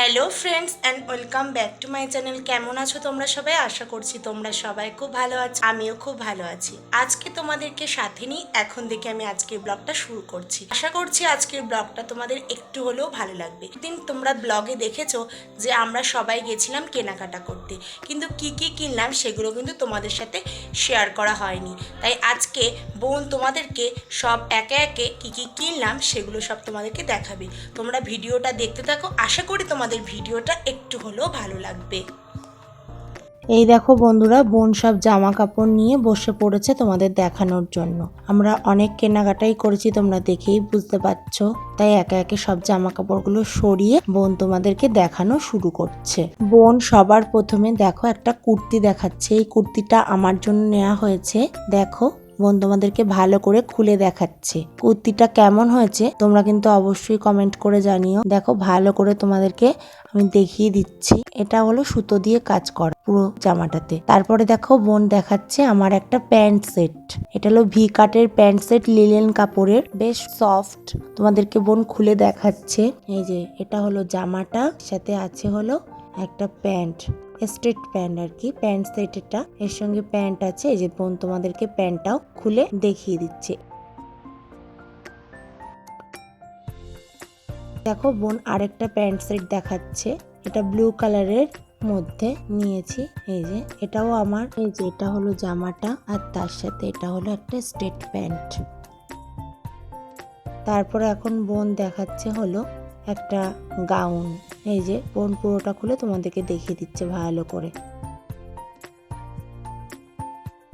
Hello friends and welcome back to my channel. কেমন আছো তোমরা সবাই? আশা করছি তোমরা সবাই খুব ভালো আছো। আমিও খুব ভালো আছি। আজকে তোমাদেরকে সাথে নিয়ে এখন থেকে আমি আজকের ব্লগটা শুরু করছি। আশা করছি আজকের ব্লগটা তোমাদের একটু হলেও ভালো লাগবে। দিন তোমরা ব্লগে দেখেছ যে আমরা সবাই গেছিলাম কেনাকাটা করতে। কিন্তু কি কি কিনলাম সেগুলো কিন্তু তোমাদের সাথে শেয়ার করা হয়নি। তাই আজকে বোন তোমাদেরকে সব একে একে কি কি কিনলাম সেগুলো সব তোমাদেরকে দেখাবে। তোমরা ভিডিওটা দেখতে থাকো। আশা করি তোমাদের ভিডিওটা একটু হলেও ভালো লাগবে। এই দেখো বন্ধুরা, বোন সব জামা কাপড় নিয়ে বসে পড়েছে তোমাদের দেখানোর জন্য। আমরা অনেক কেনাকাটাই করেছি, তোমরা দেখেই বুঝতে পারছ। তাই একে একে সব জামা কাপড়গুলো সরিয়ে বোন তোমাদেরকে দেখানো শুরু করছে। বোন সবার প্রথমে দেখো একটা কুর্তি দেখাচ্ছে। এই কুর্তিটা আমার জন্য নেওয়া হয়েছে। দেখো বোন তোমাদেরকে ভালো করে খুলে দেখাচ্ছে। কুর্তিটা কেমন হয়েছে তোমরা কিন্তু অবশ্যই কমেন্ট করে জানিও। দেখো, ভালো করে তোমাদেরকে আমি দেখিয়ে দিচ্ছি। এটা হলো সুতো দিয়ে কাজ করা পুরো জামাটাতে। তারপরে দেখো, বোন দেখাচ্ছে আমার একটা প্যান্ট সেট। এটা হলো ভি কাটের প্যান্ট সেট লিলেন কাপড়ের বেশ সফট তোমাদেরকে বোন খুলে দেখাচ্ছে। এই যে, এটা হলো জামাটা, সাথে আছে হলো একটা প্যান্ট। স্ট্রেট প্যান্ট আর কি, প্যান্ট সেট এটা এর সঙ্গে প্যান্ট আছে, এই যে বোন তোমাদেরকে প্যান্টটাও খুলে দেখিয়ে দিচ্ছে। দেখো বোন আরেকটা প্যান্ট সেট দেখাচ্ছে, এটা ব্লু কালারের মধ্যে নিয়েছি, এই যে এটাও আমার, এই যে এটা হলো জামাটা আর তার সাথে এটা হলো একটা স্ট্রেট প্যান্ট। তারপরে এখন বোন দেখাচ্ছে হলো একটা গাউন। এই যে বোন পুরোটা খুলে তোমাদেরকে দেখিয়ে দিচ্ছে ভালো করে।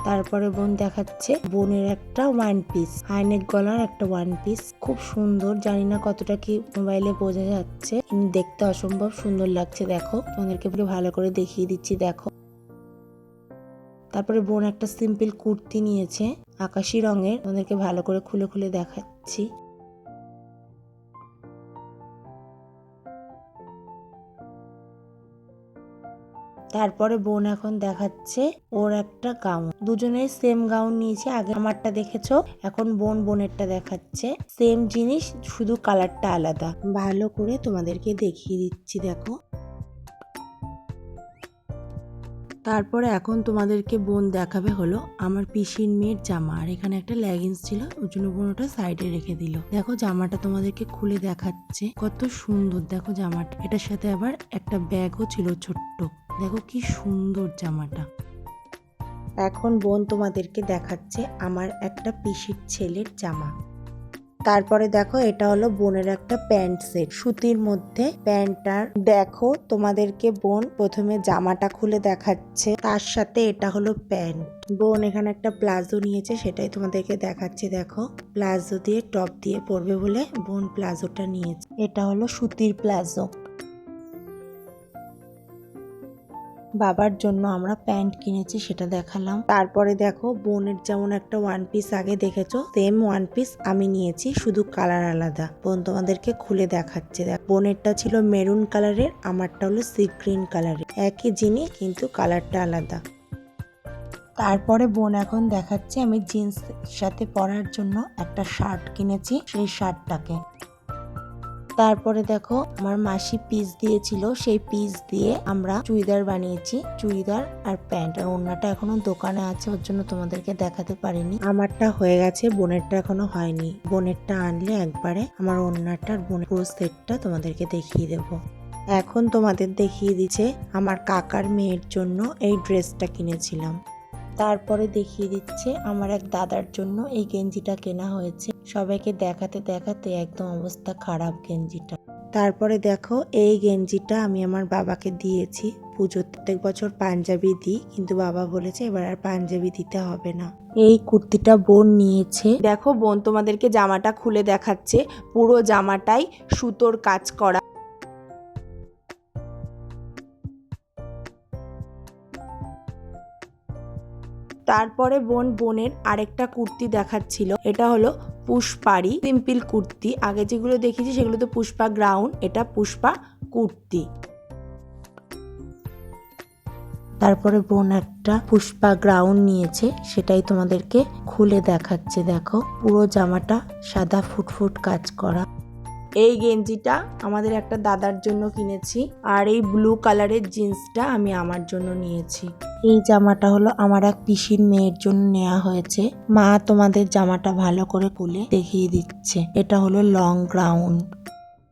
তারপরে বোন দেখাচ্ছে বোনের একটা ওয়ান পিস হাইনেক গলার একটা ওয়ান পিস খুব সুন্দর, জানি না কতটা কি মোবাইলে বোঝা যাচ্ছে। দেখতে অসম্ভব সুন্দর লাগছে, দেখো। তোমাদেরকে ভালো করে দেখিয়ে দিচ্ছি, দেখো। তারপরে বোন একটা সিম্পল কুর্তি নিয়েছে, আকাশি রঙের। ওদেরকে ভালো করে খুলে খুলে দেখাচ্ছি। তারপরে বোন এখন দেখাচ্ছে ওর একটা গাউন। দুজনের সেম গাউন নিয়েছে। আগে আমারটা দেখেছ? এখন বোন বোনেরটা দেখাচ্ছে। সেম জিনিস, শুধু কালারটা আলাদা। ভালো করে তোমাদেরকে দেখিয়ে দিচ্ছি, দেখো। তারপরে এখন তোমাদেরকে বোন দেখাবে হলো আমার পিসির মেয়ের জামা। আর এখানে একটা লেগিংস ছিল ওই জন্য বোন ওটা সাইডে রেখে দিল। দেখো, জামাটা তোমাদেরকে খুলে দেখাচ্ছে। কত সুন্দর, দেখো জামাটা। এটার সাথে আবার একটা ব্যাগও ছিল ছোট্ট। দেখো কি সুন্দর জামাটা। এখন বোন তোমাদেরকে দেখাচ্ছে আমার একটা পিসির ছেলের জামা। তারপরে দেখো এটা হলো বোনের একটা প্যান্ট সেট। সুতির মধ্যে প্যান্টটার দেখো তোমাদেরকে বোন প্রথমে জামাটা খুলে দেখাচ্ছে। তার সাথে এটা হলো প্যান্ট। বোন এখানে একটা প্লাজো নিয়েছে, সেটাই তোমাদেরকে দেখাচ্ছে, দেখো। প্লাজো দিয়ে টপ দিয়ে পরবে বলে বোন প্লাজোটা নিয়েছে। এটা হলো সুতির প্লাজো। বাবার জন্য আমরা প্যান্ট কিনেছি, সেটা দেখালাম। তারপরে দেখো, বোনের যেমন একটা ওয়ান পিস আগে দেখেছ সেম ওয়ান পিস আমি নিয়েছি, শুধু কালার আলাদা। বোন তোমাদেরকে খুলে দেখাচ্ছে। দেখ, বোনেরটা ছিল মেরুন কালারের আমারটা হলো সি গ্রিন কালারের একই জিনিস, কিন্তু কালারটা আলাদা। তারপরে বোন এখন দেখাচ্ছে, আমি জিন্স সাথে পরার জন্য একটা শার্ট কিনেছি, সেই শার্টটাকে তারপরে দেখো আমার মাসি পিস দিয়েছিল, সেই পিস দিয়ে আমরা চুড়িদার বানিয়েছি। চুড়িদার আর প্যান্ট। আর ওড়নাটা এখনও দোকানে আছে, ওর জন্য তোমাদেরকে দেখাতে পারিনি। আমারটা হয়ে গেছে, বোনেরটা এখনও হয়নি। বোনেরটা আনলে একবারে আমার ওড়নাটা আর বোনের পুরো সেটটা তোমাদেরকে দেখিয়ে দেবো। এখন তোমাদের দেখিয়ে দিচ্ছে আমার কাকার মেয়ের জন্য এই ড্রেসটা কিনেছিলাম। তারপরে দেখিয়ে দিচ্ছে আমার এক দাদার জন্য এই গেঞ্জিটা কেনা হয়েছে। সবাইকে দেখাতে দেখাতে একদম অবস্থা খারাপ গেঞ্জিটা। তারপরে দেখো, এই গেঞ্জিটা আমি আমার বাবাকে দিয়েছি পুজোর। প্রত্যেক বছর পাঞ্জাবি দিই, কিন্তু বাবা বলেছে এবার আর পাঞ্জাবি দিতে হবে না। এই কুর্তিটা বোন নিয়েছে। দেখো, বোন তোমাদেরকে জামাটা খুলে দেখাচ্ছে। পুরো জামাটাই সুতোর কাজ করা। তারপরে বোন, বোনের আরেকটা কুর্তি দেখাচ্ছিল। এটা হলো পুষ্পারি, সিম্পল কুর্তি। আগে যেগুলো দেখেছি সেগুলো তো পুষ্পা গ্রাউন্ড, এটা পুষ্পা কুর্তি। তারপরে বোন একটা পুষ্পা গ্রাউন্ড নিয়েছে, সেটাই তোমাদেরকে খুলে দেখাচ্ছে, দেখো। পুরো জামাটা সাদা ফুটফুট কাজ করা। এই গেঞ্জিটা আমাদের একটা দাদার জন্য কিনেছি, আর এই ব্লু কালারের জিন্সটা আমি আমার জন্য নিয়েছি। এই জামাটা হলো আমার এক পিসির মেয়ের জন্য নেওয়া হয়েছে। মা তোমাদের জামাটা ভালো করে খুলে দেখিয়ে দিচ্ছে। এটা হলো লং গ্রাউন্ড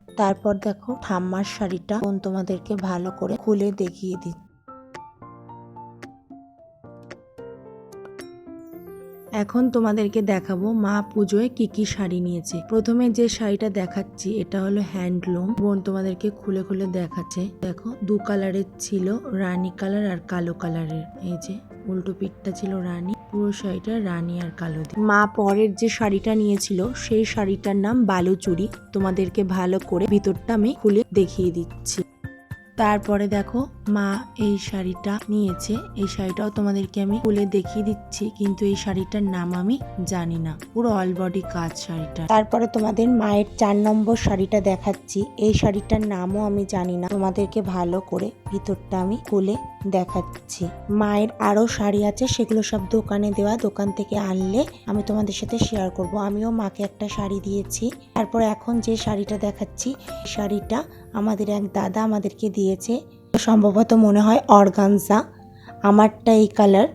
তারপর দেখো, ঠাম্মার শাড়িটা তোমাদেরকে ভালো করে খুলে দেখিয়ে দিচ্ছে। এখন তোমাদেরকে দেখাবো মা পুজোয় কি কি শাড়ি নিয়েছে। প্রথমে যে শাড়িটা দেখাচ্ছি, এটা হলো হ্যান্ডলুম। বোন তোমাদেরকে খুলে খুলে দেখাচ্ছে। দেখো, দু কালারের ছিল রানী কালার আর কালো কালারের। এই যে, উল্টো পিঠটা ছিল রানী, পুরো শাড়িটা রানী আর কালো দিয়ে। মা পরের যে শাড়িটা নিয়েছিল, সেই শাড়িটার নাম বালুচুরি। তোমাদেরকে ভালো করে ভিতরটা আমি খুলে দেখিয়ে দিচ্ছি। তারপরে দেখো মা এই শাড়িটা নিয়েছে। এই শাড়িটাও তোমাদেরকে আমি খুলে দেখিয়ে দিচ্ছি, কিন্তু এই শাড়িটার নাম আমি জানি না। পুরো অল বডি কাজ শাড়িটা। তারপরে তোমাদের মায়ের চার নম্বর শাড়িটা দেখাচ্ছি। এই শাড়িটার নামও আমি জানি না। তোমাদেরকে ভালো করে ভিতরটা আমি খুলে দেখাচ্ছি। মায়ের আরও শাড়ি আছে, সেগুলো সব দোকানে দেওয়া। দোকান থেকে আনলে আমি তোমাদের সাথে শেয়ার করব। আমিও মাকে একটা শাড়ি দিয়েছি। তারপর এখন যে শাড়িটা দেখাচ্ছি শাড়িটা আমাদের এক দাদা আমাদেরকে দিয়েছে। সম্ভবত মনে হয় অর্গানজা। আমারটা এই কালার।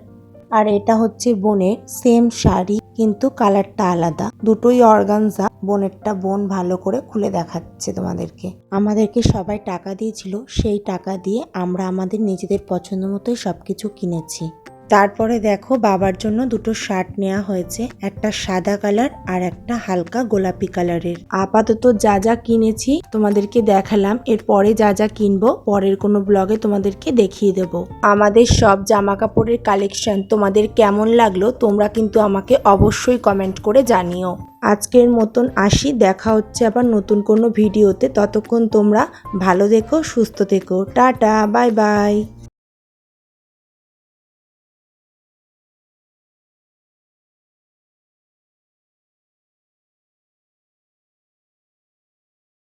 আর এটা হচ্ছে বোনের। সেম শাড়ি, কিন্তু কালারটা আলাদা। দুটোই অর্গানজা। বোনেরটা বোন ভালো করে খুলে দেখাচ্ছে তোমাদেরকে। আমাদেরকে সবাই টাকা দিয়েছিল। সেই টাকা দিয়ে আমরা আমাদের নিজেদের পছন্দ মতোই সবকিছু কিনেছি। তারপরে দেখো বাবার জন্য দুটো শার্ট নেওয়া হয়েছে, একটা সাদা কালার আর একটা হালকা গোলাপি কালারের। আপাতত যা যা কিনেছি তোমাদেরকে দেখালাম, এরপরে যা যা কিনবো পরের কোনো ব্লগে তোমাদেরকে দেখিয়ে দেব। আমাদের সব জামা কাপড়ের কালেকশন তোমাদের কেমন লাগল তোমরা কিন্তু আমাকে অবশ্যই কমেন্ট করে জানিও। আজকের মতন আসি, দেখা হচ্ছে আবার নতুন কোনো ভিডিওতে। ততক্ষণ তোমরা ভালো দেখো, সুস্থ থেকো। Tata, bye bye.